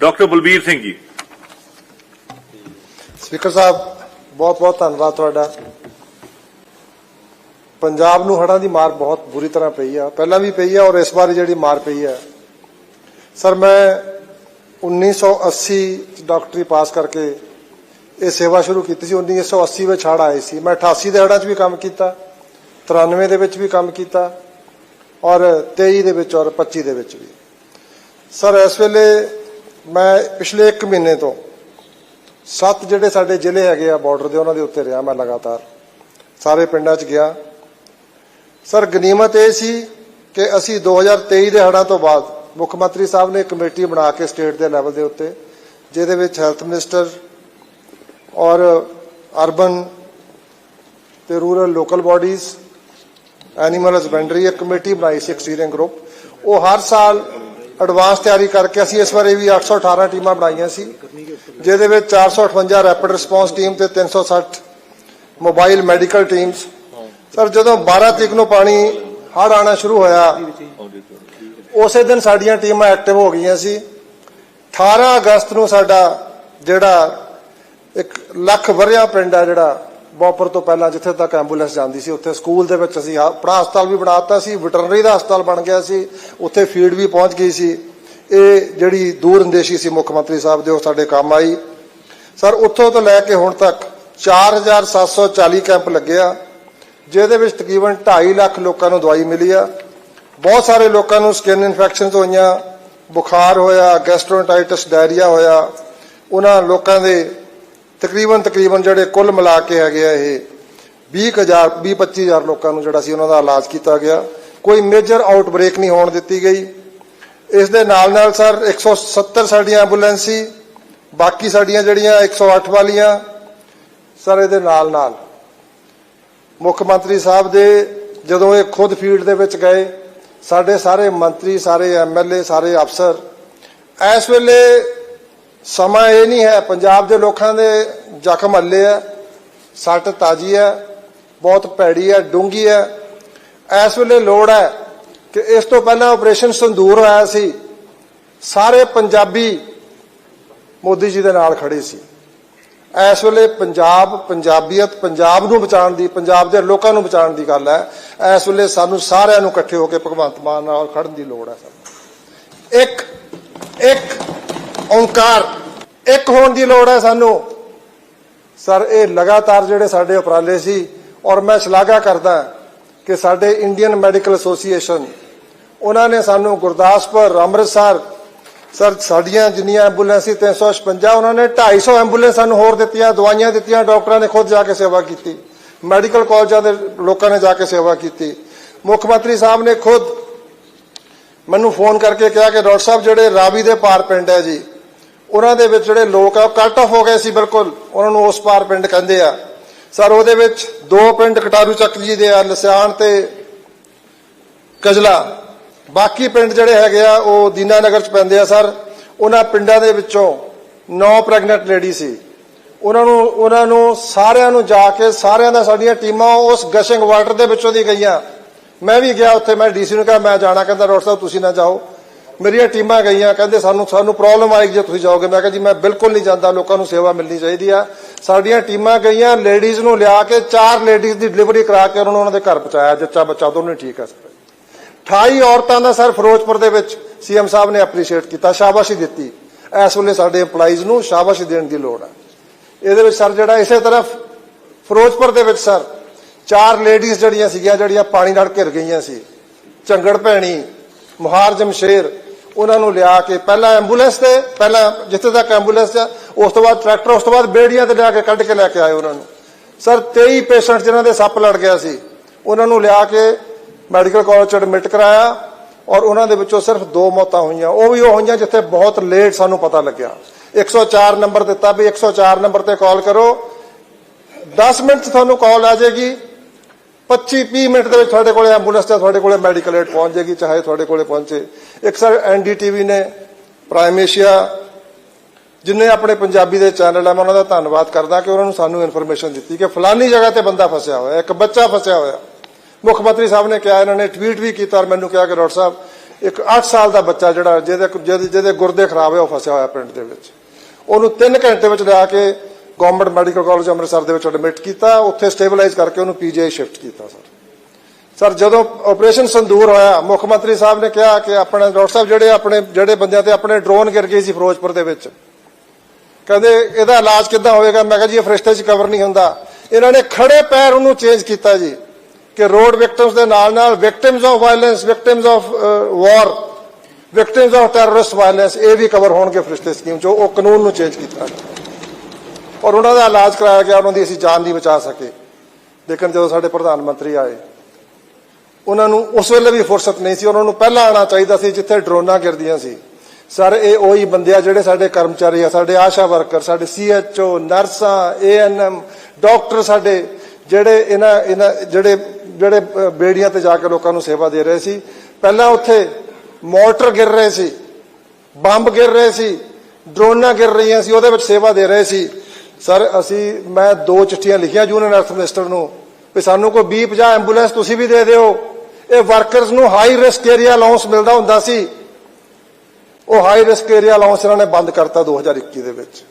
Doctor Balbir Singh ji. Speaker ਸਾਹਿਬ, ਬਹੁਤ ਬਹੁਤ ਧੰਨਵਾਦ ਤੁਹਾਡਾ। ਪੰਜਾਬ ਨੂੰ ਹੜ੍ਹਾਂ ਦੀ ਮਾਰ ਬਹੁਤ ਬੁਰੀ ਤਰ੍ਹਾਂ ਪਈ ਆ। ਪਹਿਲਾਂ ਵੀ ਪਈ ਆ ਔਰ ਇਸ ਵਾਰ ਜਿਹੜੀ ਮਾਰ ਪਈ ਆ। ਸਰ, ਮੈਂ 1980 ਚ ਡਾਕਟਰੀ ਪਾਸ ਕਰਕੇ ਇਹ ਸੇਵਾ ਸ਼ੁਰੂ ਕੀਤੀ ਸੀ। 1980 ਵਿੱਚ ਹੜ੍ਹ ਆਏ ਸੀ। ਮੈਂ 88 ਦੇ ਹੜ੍ਹਾਂ 'ਚ ਵੀ ਕੰਮ ਕੀਤਾ 93 ਦੇ ਵਿੱਚ ਵੀ ਕੰਮ ਕੀਤਾ ਔਰ 23 ਦੇ ਵਿੱਚ ਔਰ 25 ਦੇ ਵਿੱਚ ਵੀ। ਸਰ, ਇਸ ਵੇਲੇ ਮੈਂ ਪਿਛਲੇ 1 ਮਹੀਨੇ ਤੋਂ ਸੱਤ ਜਿਹੜੇ ਸਾਡੇ ਜ਼ਿਲ੍ਹੇ ਹੈਗੇ ਆ ਬਾਰਡਰ ਦੇ, ਉਹਨਾਂ ਦੇ ਉੱਤੇ ਰਿਹਾ ਮੈਂ ਲਗਾਤਾਰ। ਸਾਰੇ ਪਿੰਡਾਂ 'ਚ ਗਿਆ। ਸਰ, ਗਨੀਮਤ ਇਹ ਸੀ ਕਿ ਅਸੀਂ 2023 ਦੇ ਹੜ੍ਹਾਂ ਤੋਂ ਬਾਅਦ ਮੁੱਖ ਮੰਤਰੀ ਸਾਹਿਬ ਨੇ ਕਮੇਟੀ ਬਣਾ ਕੇ ਸਟੇਟ ਦੇ ਲੈਵਲ ਦੇ ਉੱਤੇ, ਜਿਹਦੇ ਵਿੱਚ ਹੈਲਥ ਮਿਨਿਸਟਰ ਔਰ ਅਰਬਨ ਤੇ rural local bodies animal husbandry ਇੱਕ ਕਮੇਟੀ ਬਣਾਈ ਸੀ, ਇੱਕ ਸੀਰੀਅਨ ਗਰੁੱਪ ਉਹ ਹਰ ਸਾਲ ਐਡਵਾਂਸ ਤਿਆਰੀ ਕਰਕੇ ਅਸੀਂ ਇਸ ਵਾਰੀ ਵੀ 818 ਟੀਮਾਂ ਬਣਾਈਆਂ ਸੀ, ਜਿਹਦੇ ਵਿੱਚ 458 ਰੈਪਿਡ ਰਿਸਪੌਂਸ ਟੀਮ ਤੇ 360 ਮੋਬਾਈਲ ਮੈਡੀਕਲ ਟੀਮਸ ਸਰ, ਜਦੋਂ 12 ਤਰੀਕ ਨੂੰ ਪਾਣੀ ਹੜ੍ਹ ਆਣਾ ਸ਼ੁਰੂ ਹੋਇਆ, ਉਸੇ ਦਿਨ ਸਾਡੀਆਂ ਟੀਮਾਂ ਐਕਟਿਵ ਹੋ ਗਈਆਂ ਸੀ। 18 ਅਗਸਤ ਨੂੰ ਸਾਡਾ ਜਿਹੜਾ ਇੱਕ ਲੱਖ ਵਰਿਆ ਪਿੰਡ ਆ ਜਿਹੜਾ ਬੋਪਰ ਤੋਂ ਪਹਿਲਾਂ ਜਿੱਥੇ ਤੱਕ ਐਂਬੂਲੈਂਸ ਜਾਂਦੀ ਸੀ, ਉੱਥੇ ਸਕੂਲ ਦੇ ਵਿੱਚ ਅਸੀਂ ਆਪਣਾ ਹਸਪਤਾਲ ਵੀ ਬਣਾਤਾ ਸੀ, ਵੈਟਰਨਰੀ ਦਾ ਹਸਪਤਾਲ ਬਣ ਗਿਆ ਸੀ, ਉੱਥੇ ਫੀਡ ਵੀ ਪਹੁੰਚ ਗਈ ਸੀ। ਇਹ ਜਿਹੜੀ ਦੂਰ ਅੰਦੇਸ਼ੀ ਸੀ ਮੁੱਖ ਮੰਤਰੀ ਸਾਹਿਬ ਦੇ, ਉਹ ਸਾਡੇ ਕੰਮ ਆਈ। ਸਰ, ਉੱਥੋਂ ਤੋਂ ਲੈ ਕੇ ਹੁਣ ਤੱਕ 4740 ਕੈਂਪ ਲੱਗਿਆ ਜਿਹਦੇ ਵਿੱਚ ਤਕਰੀਬਨ 2.5 ਲੱਖ ਲੋਕਾਂ ਨੂੰ ਦਵਾਈ ਮਿਲੀ ਆ। ਬਹੁਤ ਸਾਰੇ ਲੋਕਾਂ ਨੂੰ ਸਕਿਨ ਇਨਫੈਕਸ਼ਨਸ ਹੋਈਆਂ, ਬੁਖਾਰ ਹੋਇਆ ਗੈਸਟ੍ਰੋਐਂਟਰਾਈਟਿਸ ਡਾਇਰੀਆ ਹੋਇਆ। ਉਹਨਾਂ ਲੋਕਾਂ ਦੇ ਤਕਰੀਬਨ ਤਕਰੀਬਨ ਜਿਹੜੇ ਕੁੱਲ ਮਿਲਾ ਕੇ ਹੈਗੇ ਆ ਇਹ 20000 20 25000 ਲੋਕਾਂ ਨੂੰ ਜਿਹੜਾ ਸੀ ਉਹਨਾਂ ਦਾ ਇਲਾਜ ਕੀਤਾ ਗਿਆ। ਕੋਈ ਮੇਜਰ ਆਊਟਬ੍ਰੇਕ ਨਹੀਂ ਹੋਣ ਦਿੱਤੀ ਗਈ। ਇਸ ਦੇ ਨਾਲ ਨਾਲ ਸਰ 170 ਸਾਡੀਆਂ ਐਂਬੂਲੈਂਸ ਸੀ ਬਾਕੀ ਸਾਡੀਆਂ ਜਿਹੜੀਆਂ 108 ਵਾਲੀਆਂ, ਸਰ ਇਹਦੇ ਨਾਲ ਨਾਲ ਮੁੱਖ ਮੰਤਰੀ ਸਾਹਿਬ ਦੇ ਜਦੋਂ ਇਹ ਖੁਦ ਫੀਲਡ ਦੇ ਵਿੱਚ ਗਏ, ਸਾਡੇ ਸਾਰੇ ਮੰਤਰੀ, ਸਾਰੇ ਐਮਐਲਏ ਸਾਰੇ ਅਫਸਰ, ਇਸ ਵੇਲੇ ਸਮਾਂ ਇਹ ਨਹੀਂ ਹੈ, ਪੰਜਾਬ ਦੇ ਲੋਕਾਂ ਦੇ ਜ਼ਖਮ ਹੱਲੇ ਹੈ, ਸੱਟ ਤਾਜੀ ਹੈ, ਬਹੁਤ ਭੈੜੀ ਹੈ ਡੂੰਗੀ ਹੈ। ਇਸ ਵੇਲੇ ਲੋੜ ਹੈ ਕਿ ਇਸ ਤੋਂ ਪਹਿਲਾਂ ਆਪਰੇਸ਼ਨ ਸੰਦੂਰ ਹੋਇਆ ਸੀ। ਸਾਰੇ ਪੰਜਾਬੀ ਮੋਦੀ ਜੀ ਦੇ ਨਾਲ ਖੜੇ ਸੀ। ਇਸ ਵੇਲੇ ਪੰਜਾਬ, ਪੰਜਾਬੀਅਤ ਪੰਜਾਬ ਨੂੰ ਬਚਾਉਣ ਦੀ, ਪੰਜਾਬ ਦੇ ਲੋਕਾਂ ਨੂੰ ਬਚਾਉਣ ਦੀ ਗੱਲ ਹੈ। ਇਸ ਵੇਲੇ ਸਾਨੂੰ ਸਾਰਿਆਂ ਨੂੰ ਇਕੱਠੇ ਹੋ ਕੇ ਭਗਵੰਤ ਮਾਨ ਨਾਲ ਖੜਨ ਦੀ ਲੋੜ ਹੈ ਸਾਨੂੰ। ਇੱਕ ਇੱਕ ਓੰਕਾਰ, ਇੱਕ ਹੋਣ ਦੀ ਲੋੜ ਹੈ ਸਾਨੂੰ। ਸਰ, ਇਹ ਲਗਾਤਾਰ ਜਿਹੜੇ ਸਾਡੇ ਉਪਰਾਲੇ ਸੀ, ਔਰ ਮੈਂ ਸ਼ਲਾਘਾ ਕਰਦਾ ਕਿ ਸਾਡੇ ਇੰਡੀਅਨ ਮੈਡੀਕਲ ਐਸੋਸੀਏਸ਼ਨ ਉਹਨਾਂ ਨੇ ਸਾਨੂੰ ਗੁਰਦਾਸਪੁਰ, ਅੰਮ੍ਰਿਤਸਰ, ਸਰ, ਸਾਡੀਆਂ ਜਿੰਨੀਆਂ ਐਂਬੂਲੈਂਸ ਸੀ 356 ਉਹਨਾਂ ਨੇ 250 ਐਂਬੂਲੈਂਸ ਸਾਨੂੰ ਹੋਰ ਦਿੱਤੀਆਂ, ਦਵਾਈਆਂ ਦਿੱਤੀਆਂ, ਡਾਕਟਰਾਂ ਨੇ ਖੁਦ ਜਾ ਕੇ ਸੇਵਾ ਕੀਤੀ। ਮੈਡੀਕਲ ਕਾਲਜਾਂ ਦੇ ਲੋਕਾਂ ਨੇ ਜਾ ਕੇ ਸੇਵਾ ਕੀਤੀ। ਮੁੱਖ ਮੰਤਰੀ ਸਾਹਿਬ ਨੇ ਖੁਦ ਮੈਨੂੰ ਫੋਨ ਕਰਕੇ ਕਿਹਾ ਕਿ ਡਾਕਟਰ ਸਾਹਿਬ, ਜਿਹੜੇ ਰਾਵੀ ਦੇ ਪਾਰ ਪਿੰਡ ਹੈ ਜੀ ਉਹਨਾਂ ਦੇ ਵਿੱਚ ਜਿਹੜੇ ਲੋਕ ਆ, ਉਹ ਕੱਟ ਹੋ ਗਏ ਸੀ ਬਿਲਕੁਲ। ਉਹਨਾਂ ਨੂੰ ਉਸ ਪਾਰ ਪਿੰਡ ਕਹਿੰਦੇ ਆ। ਸਰ, ਉਹਦੇ ਵਿੱਚ ਦੋ ਪਿੰਡ ਕਟਾਰੂ ਚੱਕ ਜੀ ਦੇ ਆ ਲਸਿਆਣ ਤੇ ਕਜਲਾ। ਬਾਕੀ ਪਿੰਡ ਜਿਹੜੇ ਹੈਗੇ ਆ, ਉਹ ਦੀਨਾਨਗਰ ਚ ਪੈਂਦੇ ਆ ਸਰ। ਉਹਨਾਂ ਪਿੰਡਾਂ ਦੇ ਵਿੱਚੋਂ ਨੌ ਪ੍ਰੈਗਨੈਂਟ ਲੇਡੀ ਸੀ। ਉਹਨਾਂ ਨੂੰ ਉਹਨਾਂ ਨੂੰ ਸਾਰਿਆਂ ਨੂੰ ਜਾ ਕੇ, ਸਾਰਿਆਂ ਦਾ ਸਾਡੀਆਂ ਟੀਮਾਂ ਉਸ ਗਸ਼ਿੰਗ ਵਾਟਰ ਦੇ ਵਿੱਚੋਂ ਦੀ ਗਈਆਂ। ਮੈਂ ਵੀ ਗਿਆ ਉੱਥੇ, ਮੈਂ ਡੀਸੀ ਨੂੰ ਕਿਹਾ, ਮੈਂ ਜਾਣਾ, ਕਹਿੰਦਾ, ਡਾਕਟਰ ਸਾਹਿਬ, ਤੁਸੀਂ ਨਾ ਜਾਓ। ਮੇਰੀਆਂ ਟੀਮਾਂ ਗਈਆਂ, ਕਹਿੰਦੇ ਸਾਨੂੰ ਸਾਨੂੰ ਪ੍ਰੋਬਲਮ ਆਏਗੀ ਜੇ ਤੁਸੀਂ ਜਾਓਗੇ। ਮੈਂ ਕਿਹਾ ਜੀ, ਮੈਂ ਬਿਲਕੁਲ ਨਹੀਂ ਜਾਂਦਾ, ਲੋਕਾਂ ਨੂੰ ਸੇਵਾ ਮਿਲਣੀ ਚਾਹੀਦੀ ਆ। ਸਾਡੀਆਂ ਟੀਮਾਂ ਗਈਆਂ ਲੇਡੀਜ਼ ਨੂੰ ਲਿਆ ਕੇ ਚਾਰ ਲੇਡੀਜ਼ ਦੀ ਡਿਲੀਵਰੀ ਕਰਾ ਕੇ ਉਹਨਾਂ ਨੂੰ ਉਹਨਾਂ ਦੇ ਘਰ ਪਹੁੰਚਾਇਆ, ਜੱਚਾ ਬੱਚਾ, ਦੋਨੇ ਠੀਕ ਆ ਸਰ। 28 ਔਰਤਾਂ ਦਾ ਸਰ ਫਿਰੋਜ਼ਪੁਰ ਦੇ ਵਿੱਚ ਸੀਐਮ ਸਾਹਿਬ ਨੇ ਐਪਰੀਸ਼ੀਏਟ ਕੀਤਾ, ਸ਼ਾਬਾਸ਼ੀ ਦਿੱਤੀ। ਇਸ ਵੇਲੇ ਸਾਡੇ EMPLOYEES ਨੂੰ ਸ਼ਾਬਾਸ਼ੀ ਦੇਣ ਦੀ ਲੋੜ ਹੈ ਇਹਦੇ ਵਿੱਚ ਸਰ ਜਿਹੜਾ ਇਸੇ ਤਰ੍ਹਾਂ ਫਿਰੋਜ਼ਪੁਰ ਦੇ ਵਿੱਚ ਸਰ ਚਾਰ ਲੇਡੀਜ਼ ਜਿਹੜੀਆਂ ਸੀਗੀਆਂ, ਜਿਹੜੀਆਂ ਪਾਣੀ ਨਾਲ ਘਿਰ ਗਈਆਂ ਸੀ। ਝੰਗੜ ਭੈਣੀ, ਮੁਹਾਰ ਜਮਸ਼ੇਰ ਉਹਨਾਂ ਨੂੰ ਲਿਆ ਕੇ ਪਹਿਲਾਂ ਐਂਬੂਲੈਂਸ ਤੇ, ਪਹਿਲਾਂ ਜਿੱਥੇ ਤੱਕ ਐਂਬੂਲੈਂਸ ਆ, ਉਸ ਤੋਂ ਬਾਅਦ ਟਰੈਕਟਰ, ਉਸ ਤੋਂ ਬਾਅਦ ਬੇੜੀਆਂ ਤੇ ਲਿਆ ਕੇ ਕੱਢ ਕੇ ਲੈ ਕੇ ਆਏ ਉਹਨਾਂ ਨੂੰ। ਸਰ 23 ਪੇਸ਼ੈਂਟ ਜਿਨ੍ਹਾਂ ਦੇ ਸੱਪ ਲੜ ਗਿਆ ਸੀ, ਉਹਨਾਂ ਨੂੰ ਲਿਆ ਕੇ ਮੈਡੀਕਲ ਕਾਲਜ ਚ ਐਡਮਿਟ ਕਰਾਇਆ ਔਰ ਉਹਨਾਂ ਦੇ ਵਿੱਚੋਂ ਸਿਰਫ ਦੋ ਮੌਤਾਂ ਹੋਈਆਂ। ਉਹ ਵੀ ਉਹ ਹੋਈਆਂ ਜਿੱਥੇ ਬਹੁਤ ਲੇਟ ਸਾਨੂੰ ਪਤਾ ਲੱਗਿਆ। 104 ਨੰਬਰ ਦਿੱਤਾ ਵੀ 104 ਨੰਬਰ ਤੇ ਕਾਲ ਕਰੋ। 10 ਮਿੰਟ 'ਚ ਤੁਹਾਨੂੰ ਕਾਲ ਆ ਜਾਏਗੀ। 25 30 ਮਿੰਟ ਦੇ ਵਿੱਚ ਤੁਹਾਡੇ ਕੋਲੇ ਐਂਬੂਲੈਂਸ ਤੇ ਤੁਹਾਡੇ ਕੋਲੇ ਮੈਡੀਕਲ ਏਡ ਪਹੁੰਚ ਜਾਏਗੀ, ਚਾਹੇ ਤੁਹਾਡੇ ਕੋਲੇ ਪਹੁੰਚੇ। ਇੱਕ ਸਰ ਐਨਡੀਟੀਵੀ ਨੇ, ਪ੍ਰਾਈਮ ਏਸ਼ੀਆ, ਜਿੰਨੇ ਆਪਣੇ ਪੰਜਾਬੀ ਦੇ ਚੈਨਲ ਆ, ਮੈਂ ਉਹਨਾਂ ਦਾ ਧੰਨਵਾਦ ਕਰਦਾ ਕਿ ਉਹਨਾਂ ਨੂੰ ਸਾਨੂੰ ਇਨਫੋਰਮੇਸ਼ਨ ਦਿੱਤੀ ਕਿ ਫਲਾਨੀ ਜਗ੍ਹਾ ਤੇ ਬੰਦਾ ਫਸਿਆ ਹੋਇਆ, ਇੱਕ ਬੱਚਾ ਫਸਿਆ ਹੋਇਆ। ਮੁੱਖ ਮੰਤਰੀ ਸਾਹਿਬ ਨੇ ਕਿਹਾ, ਇਹਨਾਂ ਨੇ ਟਵੀਟ ਵੀ ਕੀਤਾ ਔਰ ਮੈਨੂੰ ਕਿਹਾ ਕਿ ਡਾਕਟਰ ਸਾਹਿਬ, ਇੱਕ 8 ਸਾਲ ਦਾ ਬੱਚਾ ਜਿਹੜਾ, ਜਿਹਦੇ ਜਿਹਦੇ ਜਿਹਦੇ ਗੁਰਦੇ ਖਰਾਬ ਹੈ, ਉਹ ਫਸਿਆ ਹੋਇਆ ਪਿੰਡ ਦੇ ਵਿੱਚ। ਉਹਨੂੰ 3 ਘੰਟੇ ਵਿੱਚ ਲਿਆ ਕੇ ਗਵਰਨਮੈਂਟ ਮੈਡੀਕਲ ਕਾਲਜ ਅੰਮ੍ਰਿਤਸਰ ਦੇ ਵਿੱਚ ਐਡਮਿਟ ਕੀਤਾ, ਉੱਥੇ ਸਟੇਬਲਾਈਜ਼ ਕਰਕੇ ਉਹਨੂੰ ਪੀਜੀਆਈ ਸ਼ਿਫਟ ਕੀਤਾ, ਸਰ। ਸਰ, ਜਦੋਂ ਆਪਰੇਸ਼ਨ ਸੰਦੂਰ ਹੋਇਆ, ਮੁੱਖ ਮੰਤਰੀ ਸਾਹਿਬ ਨੇ ਕਿਹਾ ਕਿ ਆਪਣੇ ਡਾਕਟਰ ਸਾਹਿਬ ਜਿਹੜੇ ਆਪਣੇ, ਜਿਹੜੇ ਬੰਦਿਆਂ ਤੇ ਆਪਣੇ ਡਰੋਨ ਗਿਰ ਗਏ ਸੀ ਫਿਰੋਜ਼ਪੁਰ ਦੇ ਵਿੱਚ। ਕਹਿੰਦੇ ਇਹਦਾ ਇਲਾਜ ਕਿੱਦਾਂ ਹੋਵੇਗਾ? ਮੈਂ ਕਿਹਾ ਜੀ, ਇਹ ਫਰਿਸ਼ਤੇ 'ਚ ਕਵਰ ਨਹੀਂ ਹੁੰਦਾ। ਇਹਨਾਂ ਨੇ ਖੜੇ ਪੈਰ ਉਹਨੂੰ ਚੇਂਜ ਕੀਤਾ ਜੀ, ਕਿ ਰੋਡ ਵਿਕਟਮਸ ਦੇ ਨਾਲ ਨਾਲ victims of violence victims of war victims of terrorist violence ਇਹ ਵੀ ਕਵਰ ਹੋਣਗੇ ਫਰਿਸ਼ਤੇ ਸਕੀਮ 'ਚ। ਉਹ ਕਾਨੂੰਨ ਨੂੰ ਚੇਂਜ ਕੀਤਾ ਔਰ ਉਹਨਾਂ ਦਾ ਇਲਾਜ ਕਰਾਇਆ ਗਿਆ, ਉਹਨਾਂ ਦੀ ਅਸੀਂ ਜਾਨ ਨਹੀਂ ਬਚਾ ਸਕੇ। ਲੇਕਿਨ ਜਦੋਂ ਸਾਡੇ ਪ੍ਰਧਾਨ ਮੰਤਰੀ ਆਏ ਉਹਨਾਂ ਨੂੰ ਉਸ ਵੇਲੇ ਵੀ ਫੁਰਸਤ ਨਹੀਂ ਸੀ, ਉਹਨਾਂ ਨੂੰ ਪਹਿਲਾਂ ਆਉਣਾ ਚਾਹੀਦਾ ਸੀ ਜਿੱਥੇ ਡਰੋਨਾਂ ਗਿਰਦੀਆਂ ਸੀ। ਸਰ, ਇਹ ਉਹੀ ਬੰਦੇ ਆ ਜਿਹੜੇ ਸਾਡੇ ਕਰਮਚਾਰੀ ਆ, ਸਾਡੇ ਆਸ਼ਾ ਵਰਕਰ, ਸਾਡੇ ਸੀਐਚਓ ਨਰਸਾਂ ਏਐਨਐਮ ਡਾਕਟਰ ਸਾਡੇ, ਜਿਹੜੇ ਇਹਨਾਂ ਇਹਨਾਂ, ਜਿਹੜੇ ਜਿਹੜੇ ਬੇੜੀਆਂ ਤੇ ਜਾ ਕੇ ਲੋਕਾਂ ਨੂੰ ਸੇਵਾ ਦੇ ਰਹੇ ਸੀ। ਪਹਿਲਾਂ ਉੱਥੇ ਮੋਟਰ ਗਿਰ ਰਹੇ ਸੀ, ਬੰਬ ਗਿਰ ਰਹੇ ਸੀ, ਡਰੋਨਾਂ ਗਿਰ ਰਹੀਆਂ ਸੀ, ਉਹਦੇ ਵਿੱਚ ਸੇਵਾ ਦੇ ਰਹੇ ਸੀ। ਸਰ, ਅਸੀਂ, ਮੈਂ ਦੋ ਚਿੱਠੀਆਂ ਲਿਖੀਆਂ ਯੂਨੀਅਨ ਹੈਲਥ ਮਿਨਿਸਟਰ ਨੂੰ, ਵੀ ਸਾਨੂੰ ਕੋਈ 20 50 ਐਂਬੂਲੈਂਸ ਤੁਸੀਂ ਵੀ ਦੇ ਦਿਓ। ਇਹ ਵਰਕਰਸ ਨੂੰ ਹਾਈ ਰਿਸਕ ਏਰੀਆ ਅਲਾਉਂਸ ਮਿਲਦਾ ਹੁੰਦਾ ਸੀ। ਉਹ ਹਾਈ ਰਿਸਕ ਏਰੀਆ ਅਲਾਉਂਸ ਇਹਨਾਂ ਨੇ ਬੰਦ ਕਰਤਾ 2021 ਦੇ ਵਿੱਚ।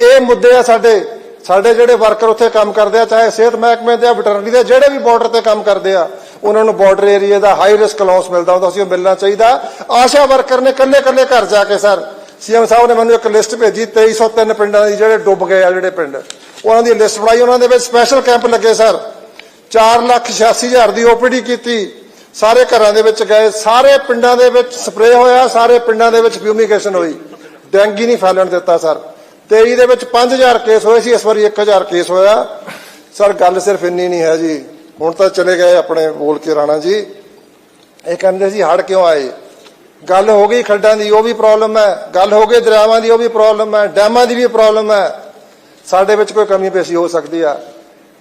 ਇਹ ਮੁੱਦੇ ਆ ਸਾਡੇ ਸਾਡੇ ਜਿਹੜੇ ਵਰਕਰ ਉੱਥੇ ਕੰਮ ਕਰਦੇ ਆ, ਚਾਹੇ ਸਿਹਤ ਮਹਿਕਮੇ ਦੇ ਆ, ਵਟਰਨਰੀ ਦੇ, ਜਿਹੜੇ ਵੀ ਬਾਰਡਰ ਤੇ ਕੰਮ ਕਰਦੇ ਆ, ਉਹਨਾਂ ਨੂੰ ਬਾਰਡਰ ਏਰੀਆ ਦਾ ਹਾਈ ਰਿਸਕ ਅਲਾਉਂਸ ਮਿਲਦਾ ਹੁੰਦਾ ਸੀ, ਉਹ ਮਿਲਣਾ ਚਾਹੀਦਾ। ਆਸ਼ਾ ਵਰਕਰ ਨੇ ਕੱਲੇ ਕੱਲੇ ਘਰ ਜਾ ਕੇ ਸਰ, ਸੀਐਮ ਸਾਹਿਬ ਨੇ ਮੈਨੂੰ ਇੱਕ ਲਿਸਟ ਭੇਜੀ 2303 ਪਿੰਡਾਂ ਦੀ ਜਿਹੜੇ ਡੁੱਬ ਗਏ ਆ ਜਿਹੜੇ ਪਿੰਡ। ਉਹਨਾਂ ਦੀ ਲਿਸਟ ਬਣਾਈ, ਉਹਨਾਂ ਦੇ ਵਿੱਚ ਸਪੈਸ਼ਲ ਕੈਂਪ ਲੱਗੇ ਸਰ। 486000 ਦੀ ਓਪੀਡੀ ਕੀਤੀ। ਸਾਰੇ ਘਰਾਂ ਦੇ ਵਿੱਚ ਗਏ। ਸਾਰੇ ਪਿੰਡਾਂ ਦੇ ਵਿੱਚ ਸਪਰੇਅ ਹੋਇਆ। ਸਾਰੇ ਪਿੰਡਾਂ ਦੇ ਵਿੱਚ ਫਿਊਮੀਗੇਸ਼ਨ ਹੋਈ। ਡੈਂਗੀ ਨਹੀਂ ਫੈਲਣ ਦਿੱਤਾ, ਸਰ। 23 ਦੇ ਵਿੱਚ 5000 ਕੇਸ ਹੋਏ ਸੀ। ਇਸ ਵਾਰੀ 1000 ਕੇਸ ਹੋਇਆ। ਸਰ, ਗੱਲ ਸਿਰਫ ਇੰਨੀ ਨਹੀਂ ਹੈ ਜੀ। ਹੁਣ ਤਾਂ ਚਲੇ ਗਏ ਆਪਣੇ ਬੋਲ ਕੇ ਰਾਣਾ ਜੀ। ਇਹ ਕਹਿੰਦੇ ਸੀ ਹੜ ਕਿਉਂ ਆਏ? ਗੱਲ ਹੋ ਗਈ ਖੱਡਾਂ ਦੀ, ਉਹ ਵੀ ਪ੍ਰੋਬਲਮ ਹੈ। ਗੱਲ ਹੋ ਗਈ ਦਰਿਆਵਾਂ ਦੀ, ਉਹ ਵੀ ਪ੍ਰੋਬਲਮ ਹੈ। ਡੈਮਾਂ ਦੀ ਵੀ ਪ੍ਰੋਬਲਮ ਹੈ। ਸਾਡੇ ਵਿੱਚ ਕੋਈ ਕਮੀ ਪੇਸ਼ੀ ਹੋ ਸਕਦੀ ਆ।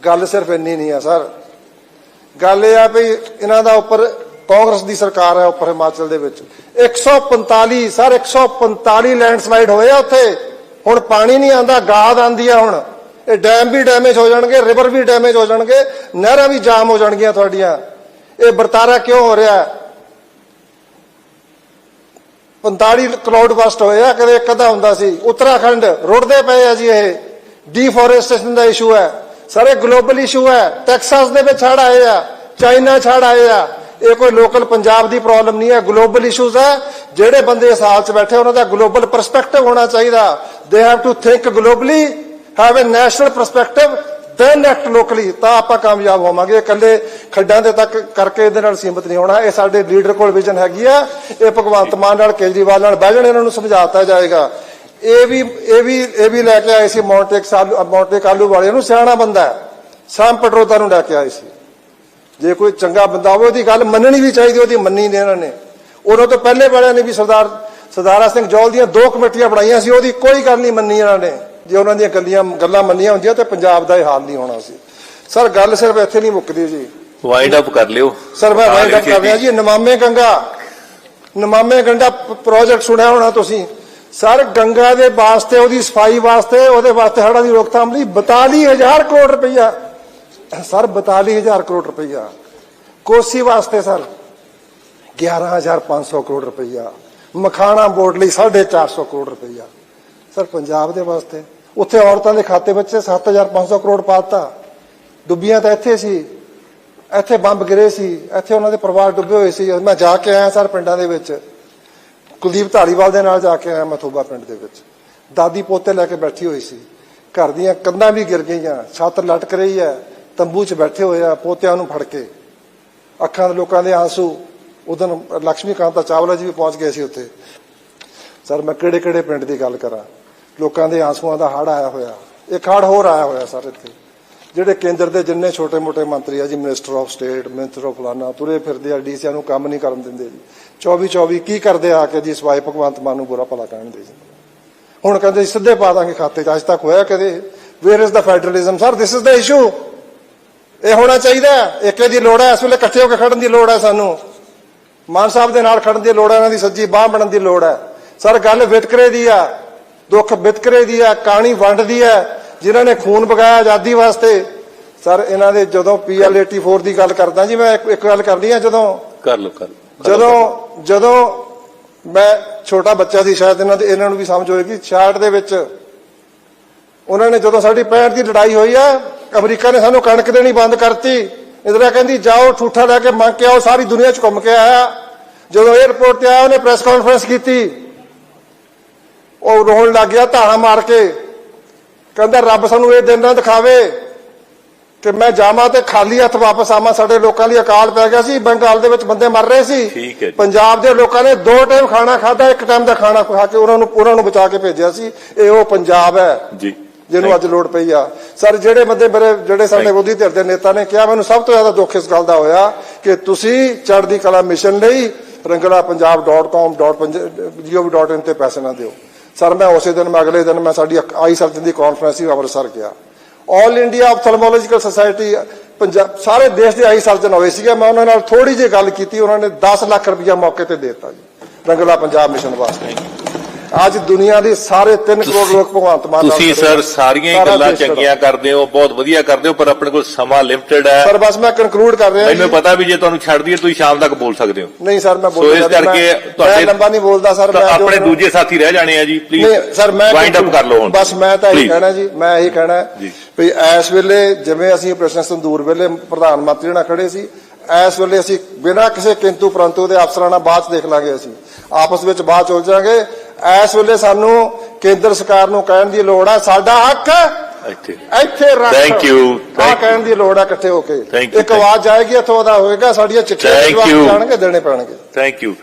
ਗੱਲ ਸਿਰਫ ਇੰਨੀ ਨਹੀਂ ਆ, ਸਰ। ਗੱਲ ਇਹ ਆ ਵੀ ਇਹਨਾਂ ਦਾ ਉੱਪਰ, ਕਾਂਗਰਸ ਦੀ ਸਰਕਾਰ ਹੈ ਉੱਪਰ ਹਿਮਾਚਲ ਦੇ ਵਿੱਚ। 145 ਸਰ 145 ਲੈਂਡਸਲਾਈਡ ਹੋਏ ਆ ਉੱਥੇ। ਹੁਣ ਪਾਣੀ ਨਹੀਂ ਆਂਦਾ ਗਾਦ ਆਂਦੀ ਆ ਹੁਣ। ਇਹ ਡੈਮ ਵੀ ਡੈਮੇਜ ਹੋ ਜਾਣਗੇ, ਰਿਵਰ ਵੀ ਡੈਮੇਜ ਹੋ ਜਾਣਗੇ, ਨਹਿਰਾਂ ਵੀ ਜਾਮ ਹੋ ਜਾਣਗੀਆਂ ਤੁਹਾਡੀਆਂ। ਇਹ ਵਰਤਾਰਾ ਕਿਉਂ ਹੋ ਰਿਹਾ? ਹੈ 45 ਕਰੋੜ ਬਸਟ ਹੋਏ ਆ, ਕਦੇ ਇੱਕ ਅੱਧਾ ਹੁੰਦਾ ਸੀ। ਉੱਤਰਾਖੰਡ ਰੁੜਦੇ ਪਏ ਆ ਜੀ ਇਹ। ਡੀਫੋਰੈਸਟੇਸ਼ਨ ਦਾ ਇਸ਼ੂ ਹੈ। ਸਾਰੇ ਗਲੋਬਲ ਇਸ਼ੂ ਹੈ। ਟੈਕਸਾਸ ਦੇ ਵਿੱਚ ਛੜ ਆਏ ਆ, ਚਾਈਨਾ ਛੜ ਆਏ ਆ। ਇਹ ਕੋਈ ਲੋਕਲ ਪੰਜਾਬ ਦੀ ਪ੍ਰੋਬਲਮ ਨਹੀਂ ਹੈ। ਗਲੋਬਲ ਇਸ਼ੂਜ਼ ਹੈ। ਜਿਹੜੇ ਬੰਦੇ ਇਸ ਹਾਲ 'ਚ ਬੈਠੇ ਉਹਨਾਂ ਦਾ ਗਲੋਬਲ ਪਰਸਪੈਕਟਿਵ ਹੋਣਾ ਚਾਹੀਦਾ। They have to think globally have a national perspective then act locally ਤਾਂ ਆਪਾਂ ਕਾਮਯਾਬ ਹੋਵਾਂਗੇ। ਇਕੱਲੇ ਖੱਡਾਂ ਦੇ ਤੱਕ ਕਰਕੇ ਇਹਦੇ ਨਾਲ ਸੀਮਤ ਨਹੀਂ ਹੋਣਾ। ਇਹ ਸਾਡੇ ਲੀਡਰ ਕੋਲ ਵਿਜ਼ਨ ਹੈਗੀ ਆ। ਇਹ ਭਗਵੰਤ ਮਾਨ ਨਾਲ ਕੇਜਰੀਵਾਲ ਨਾਲ ਬਹਿ ਜਾਣ, ਇਹਨਾਂ ਨੂੰ ਸਮਝਾਤਾ ਜਾਏਗਾ। ਇਹ ਵੀ ਇਹ ਵੀ ਇਹ ਵੀ ਲੈ ਕੇ ਆਏ ਸੀ ਮੌਂਟੇਕ ਸਾਲੂ ਮੌਂਟੇ ਕਾਲੂ ਵਾਲਿਆਂ ਨੂੰ ਸਿਆਣਾ ਬੰਦਾ ਹੈ। ਸਾਮ ਪਟਰੋਦਾ ਨੂੰ ਲੈ ਕੇ ਆਏ ਸੀ। ਜੇ ਕੋਈ ਚੰਗਾ ਬੰਦਾ ਹੋਵੇ ਉਹਦੀ ਗੱਲ ਮੰਨਣੀ ਵੀ ਚਾਹੀਦੀ ਉਹਦੀ ਮੰਨੀ ਨਹੀਂ ਇਹਨਾਂ ਨੇ। ਉਹਨਾਂ ਤੋਂ ਪਹਿਲੇ ਵਾਲਿਆਂ ਨੇ ਵੀ ਸਰਦਾਰ ਸਰਦਾਰਾ ਸਿੰਘ ਜੌਲ ਦੀਆਂ ਦੋ ਕਮੇਟੀਆਂ ਬਣਾਈਆਂ ਸੀ ਉਹਦੀ ਕੋਈ ਗੱਲ ਨਹੀਂ ਮੰਨੀ ਇਹਨਾਂ ਨੇ। ਜੇ ਉਹਨਾਂ ਦੀਆਂ ਗੱਲੀਆਂ ਗੱਲਾਂ ਮੰਨੀਆਂ ਹੁੰਦੀਆਂ ਤੇ ਪੰਜਾਬ ਦਾ ਇਹ ਹਾਲ ਨਹੀਂ ਹੋਣਾ ਸੀ। ਸਰ ਗੱਲ ਸਿਰਫ ਇੱਥੇ ਨਹੀਂ ਮੁੱਕਦੀ ਜੀ। ਵਾਈਂਡ ਅਪ ਕਰ ਲਿਓ। ਸਰ ਮੈਂ ਵਾਈਂਡ ਅਪ ਕਰ ਰਿਹਾ ਜੀ। ਨਮਾਮੇ ਗੰਗਾ। ਨਮਾਮੇ ਗੰਗਾ ਪ੍ਰੋਜੈਕਟ ਸੁਣਿਆ ਹੋਣਾ ਤੁਸੀਂ? ਸਰ, ਗੰਗਾ ਦੇ ਵਾਸਤੇ, ਉਹਦੀ ਸਫ਼ਾਈ ਵਾਸਤੇ, ਉਹਦੇ ਵਾਸਤੇ ਹੜ੍ਹਾਂ ਦੀ ਰੋਕਥਾਮ ਲਈ 42000 ਕਰੋੜ ਰੁਪਈਆ। ਸਰ 42000 ਕਰੋੜ ਰੁਪਈਆ। ਕੋਸੀ ਵਾਸਤੇ, ਸਰ 11500 ਕਰੋੜ ਰੁਪਈਆ। ਮਖਾਣਾ ਬੋਰਡ ਲਈ 450 ਕਰੋੜ ਰੁਪਈਆ। ਸਰ, ਪੰਜਾਬ ਦੇ ਵਾਸਤੇ, ਉੱਥੇ ਔਰਤਾਂ ਦੇ ਖਾਤੇ ਵਿੱਚ 7500 ਕਰੋੜ ਪਾਤਾ। ਡੁੱਬੀਆਂ ਤਾਂ ਇੱਥੇ ਸੀ। ਇੱਥੇ ਬੰਬ ਗਿਰੇ ਸੀ। ਇੱਥੇ ਉਹਨਾਂ ਦੇ ਪਰਿਵਾਰ ਡੁੱਬੇ ਹੋਏ ਸੀ। ਮੈਂ ਜਾ ਕੇ ਆਇਆ, ਸਰ, ਪਿੰਡਾਂ ਦੇ ਵਿੱਚ। ਕੁਲਦੀਪ ਢਾਲੀਵਾਲ ਦੇ ਨਾਲ ਜਾ ਕੇ ਆਇਆ ਮਥੂਬਾ ਪਿੰਡ ਦੇ ਵਿੱਚ। ਦਾਦੀ ਪੋਤੇ ਲੈ ਕੇ ਬੈਠੀ ਹੋਈ ਸੀ। ਘਰ ਦੀਆਂ ਕੰਧਾਂ ਵੀ ਗਿਰ ਗਈਆਂ, ਛੱਤ ਲਟਕ ਰਹੀ ਹੈ, ਤੰਬੂ 'ਚ ਬੈਠੇ ਹੋਏ ਆ ਪੋਤਿਆਂ ਨੂੰ ਫੜ ਕੇ। ਅੱਖਾਂ ਦੇ ਲੋਕਾਂ ਦੇ ਆਂਸੂ, ਉਦੋਂ ਲక్ష్ਮੀ ਕਾਂਤਾ ਚਾਵਲਾ ਜੀ ਵੀ ਪਹੁੰਚ ਗਏ ਸੀ ਉੱਥੇ। ਸਰ, ਮੈਂ ਕਿਹੜੇ ਕਿਹੜੇ ਪਿੰਡ ਦੀ ਗੱਲ ਕਰਾਂ? ਲੋਕਾਂ ਦੇ ਆਂਸੂਆਂ ਦਾ ਹੜ ਆਇਆ ਹੋਇਆ। ਇੱਕ ਹੜ ਹੋਰ ਆਇਆ ਹੋਇਆ ਸਰ ਇੱਥੇ। ਜਿਹੜੇ ਕੇਂਦਰ ਦੇ ਜਿੰਨੇ ਛੋਟੇ-ਮੋਟੇ ਮੰਤਰੀ ਆ ਜੀ minister of state minister of ਫਲਾਨਾ ਤੁਰੇ ਫਿਰਦੇ ਆ, ਡੀਸੀਆਂ ਨੂੰ ਕੰਮ ਨਹੀਂ ਕਰਨ ਦਿੰਦੇ ਜੀ। 24-24 ਕੀ ਕਰਦੇ ਆ ਕੇ ਜੀ ਸਵਾਈ ਭਗਵੰਤ ਮਾਨ ਨੂੰ ਬੁਰਾ ਭਲਾ ਕਹਿਣਦੇ ਜੀ। ਹੁਣ ਕਹਿੰਦੇ ਸਿੱਧੇ ਪਾ ਦਾਂਗੇ ਖਾਤੇ 'ਚ, ਅੱਜ ਤੱਕ ਹੋਇਆ ਕਦੇ? Where is the federalism sir this is the issue ਇਹ ਹੋਣਾ ਚਾਹੀਦਾ ਹੈ। ਏਕੇ ਦੀ ਲੋੜ ਹੈ, ਇਸ ਵੇਲੇ ਇਕੱਠੇ ਹੋ ਕੇ ਖੜਨ ਦੀ ਲੋੜ ਹੈ ਸਾਨੂੰ। ਮਾਨ ਸਾਹਿਬ ਦੇ ਨਾਲ ਖੜਨ ਦੀ ਲੋੜ ਹੈ, ਇਹਨਾਂ ਦੀ ਸੱਜੀ ਬਾਹ ਬਣਨ ਦੀ ਲੋੜ ਹੈ। ਸਰ, ਗੱਲ ਵਿਤਕਰੇ ਦੀ ਆ। ਦੁੱਖ ਵਿਤਕਰੇ ਦੀ ਆ ਕਹਾਣੀ ਵੰਡਦੀ ਹੈ। ਜਿਨ੍ਹਾਂ ਨੇ ਖੂਨ ਵਗਾਇਆ ਆਜ਼ਾਦੀ ਵਾਸਤੇ ਸਰ ਇਹਨਾਂ ਦੇ ਜਦੋਂ ਪੀਐਲ 84 ਦੀ ਗੱਲ ਕਰਦਾ ਜੀ ਮੈਂ ਇੱਕ ਗੱਲ ਕਰਨੀ ਆ ਜਦੋਂ ਕਰ ਲਓ ਕਰ ਜਦੋਂ ਜਦੋਂ ਮੈਂ ਛੋਟਾ ਬੱਚਾ ਸੀ ਸ਼ਾਇਦ ਇਹਨਾਂ ਦੇ ਇਹਨਾਂ ਨੂੰ ਵੀ ਸਮਝ ਹੋਏਗੀ 66 ਦੇ ਵਿੱਚ ਉਹਨਾਂ ਨੇ ਜਦੋਂ ਸਾਡੀ 65 ਦੀ ਲੜਾਈ ਹੋਈ ਆ ਅਮਰੀਕਾ ਨੇ ਸਾਨੂੰ ਕਣਕ ਦੇਣੀ ਬੰਦ ਕਰਤੀ। ਇੰਦਰਾ ਕਹਿੰਦੀ ਜਾਓ ਠੂਠਾ ਲੈ ਕੇ ਮੰਗ ਕੇ ਆਓ ਸਾਰੀ ਦੁਨੀਆ 'ਚ ਘੁੰਮ ਕੇ ਆਇਆ। ਜਦੋਂ 에어ਪੋਰਟ ਤੇ ਆਇਆ ਉਹਨੇ ਪ੍ਰੈਸ ਕਾਨਫਰੰਸ ਕੀਤੀ। ਉਹ ਰੋਣ ਲੱਗ ਗਿਆ ਧਾਣਾ ਮਾਰ ਕੇ। ਕਹਿੰਦਾ ਰੱਬ ਸਾਨੂੰ ਇਹ ਦਿਨ ਨਾ ਦਿਖਾਵੇ ਕਿ ਮੈਂ ਜਾਵਾਂ ਤੇ ਖਾਲੀ ਹੱਥ ਵਾਪਸ ਆਵਾਂ। ਸਾਡੇ ਲੋਕਾਂ ਲਈ ਅਕਾਲ ਪੈ ਗਿਆ ਸੀ ਬੰਗਾਲ ਦੇ ਵਿੱਚ ਬੰਦੇ ਮਰ ਰਹੇ ਸੀ। ਪੰਜਾਬ ਦੇ ਲੋਕਾਂ ਨੇ ਦੋ ਟਾਈਮ ਖਾਣਾ ਖਾਦਾ ਇੱਕ ਟਾਈਮ ਦਾ ਖਾਣਾ ਖਾ ਕੇ ਉਹਨਾਂ ਨੂੰ ਉਹਨਾਂ ਨੂੰ ਬਚਾ ਕੇ ਭੇਜਿਆ ਸੀ। ਇਹ ਉਹ ਪੰਜਾਬ ਹੈ ਜੀ। ਜਿਹਨੂੰ ਅੱਜ ਲੋੜ ਪਈ ਆ। ਸਰ ਜਿਹੜੇ ਬੰਦੇ ਮੇਰੇ ਜਿਹੜੇ ਸਾਡੇ ਵਿਰੋਧੀ ਧਿਰ ਦੇ ਨੇਤਾ ਨੇ ਕਿਹਾ ਮੈਨੂੰ ਸਭ ਤੋਂ ਜ਼ਿਆਦਾ ਦੁੱਖ ਇਸ ਗੱਲ ਦਾ ਹੋਇਆ ਕਿ ਤੁਸੀਂ ਚੜ੍ਹਦੀ ਕਲਾ ਮਿਸ਼ਨ ਲਈ rangalapunjab.com.gov.in ਤੇ ਪੈਸੇ ਨਾ ਦਿਓ। ਸਰ, ਮੈਂ ਉਸੇ ਦਿਨ, ਮੈਂ ਅਗਲੇ ਦਿਨ, ਮੈਂ ਸਾਡੀ ਆਈ ਸਰਜਨ ਦੀ ਕਾਨਫਰੰਸ ਸੀ, ਅੰਮ੍ਰਿਤਸਰ ਗਿਆ। All India ophthalmological society Punjab, ਸਾਰੇ ਦੇਸ਼ ਦੇ ਆਈ ਸਰਜਨ ਹੋਏ ਸੀਗੇ। ਮੈਂ ਉਹਨਾਂ ਨਾਲ ਥੋੜੀ ਜਿਹੀ ਗੱਲ ਕੀਤੀ, ਉਹਨਾਂ ਨੇ 10 ਲੱਖ ਰੁਪਇਆ ਮੌਕੇ ਤੇ ਦੇ ਦਿੱਤਾ ਜੀ, ਰੰਗਲਾ ਪੰਜਾਬ ਮਿਸ਼ਨ ਵਾਸਤੇ। ਅੱਜ ਦੁਨੀਆ ਦੇ ਸਾਰੇ 3 ਕਰੋੜ ਲੋਕ ਭਗਵੰਤ ਮਾਨ ਨਾਲ ਤੁਸੀਂ ਸਰ। ਸਾਰੀਆਂ ਹੀ ਗੱਲਾਂ। ਚੰਗੀਆਂ ਕਰਦੇ ਹੋ ਬਹੁਤ ਵਧੀਆ ਕਰਦੇ ਹੋ ਪਰ ਆਪਣੇ ਕੋਲ ਸਮਾਂ ਲਿਮਟਿਡ ਹੈ ਸਰ ਬਸ ਮੈਂ ਕਨਕਲੂਡ ਕਰ ਰਿਹਾ ਮੈਨੂੰ। ਪਤਾ ਵੀ ਜੇ ਤੁਹਾਨੂੰ ਛੱਡ ਦਈਏ ਤੁਸੀਂ ਸ਼ਾਮ ਤੱਕ ਬੋਲ ਸਕਦੇ ਹੋ ਨਹੀਂ ਸਰ ਮੈਂ ਸੋ ਇਸ ਮੈਂ- ਕਰਕੇ ਮੈਂ ਤੁਹਾਡੇ ਲੰਬਾ ਨਹੀਂ ਬੋਲਦਾ ਸਰ ਮੈਂ ਆਪਣੇ ਦੂਜੇ ਸਾਥੀ ਰਹਿ ਜਾਣੇ ਆ ਜੀ ਪਲੀਜ਼ ਨਹੀਂ ਸਰ ਮੈਂ ਵਾਈਂਡ ਅਪ ਕਰ ਲਓ ਹੁਣ ਬਸ ਮੈਂ ਤਾਂ ਇਹੀ. ਕਹਿਣਾ ਜੀ ਮੈਂ ਇਹੀ ਕਹਿਣਾ ਜੀ। ਵੀ ਇਸ ਵੇਲੇ ਜਿਵੇਂ ਅਸੀਂ ਆਪਰੇਸ਼ਨ ਸੰਦੂਰ ਵੇਲੇ ਪ੍ਰਧਾਨ ਮੰਤਰੀ ਨਾਲ ਖੜੇ ਸੀ ਇਸ ਵੇਲੇ ਅਸੀਂ ਬਿਨਾਂ ਕਿਸੇ ਕਿੰਤੂ ਪਰੰਤੂ ਦੇ ਅਫਸਰਾਂ ਨਾਲ ਬਾਅਦ ਚ ਦੇਖ ਲਾਂਗੇ ਅਸੀਂ ਆਪਸ ਵਿੱਚ ਬਾਅਦ ਚ ਉਲਝਾਂਗੇ ਇਸ ਵੇਲੇ ਸਾਨੂੰ ਕੇਂਦਰ ਸਰਕਾਰ ਨੂੰ ਕਹਿਣ ਦੀ ਲੋੜ ਹੈ ਸਾਡਾ ਹੱਕ ਇੱਥੇ ਇੱਥੇ ਰੱਖ। You, ਆਹ thank ਕਹਿਣ ਦੀ ਲੋੜ ਹੈ ਇਕੱਠੇ ਹੋ ਕੇ। ਇੱਕ. ਆਵਾਜ਼ ਜਾਏਗੀ ਇੱਥੋਂ ਦਾ ਹੋਏਗਾ ਸਾਡੀਆਂ ਚਿੱਠੀਆਂ. ਜਾਣਗੇ ਦੇਣੇ ਪੈਣਗੇ। Thank you